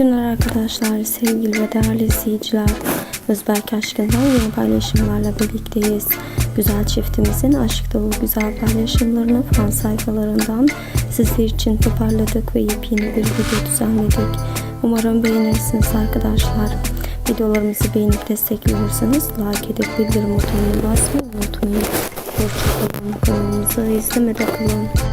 günler arkadaşlar, sevgili ve değerli izleyiciler. Özberk Aşkın'dan yeni paylaşımlarla birlikteyiz. Güzel çiftimizin aşk dolu güzel paylaşımlarını fan sayfalarından sizler için toparladık ve yepyeni bir video düzenledik. Umarım beğenirsiniz arkadaşlar. Videolarımızı beğenip destekliyorsanız like edip bildirim butonuna basmayı unutmayın. Hoşçakalın. Kanalımızı izlemede kalın.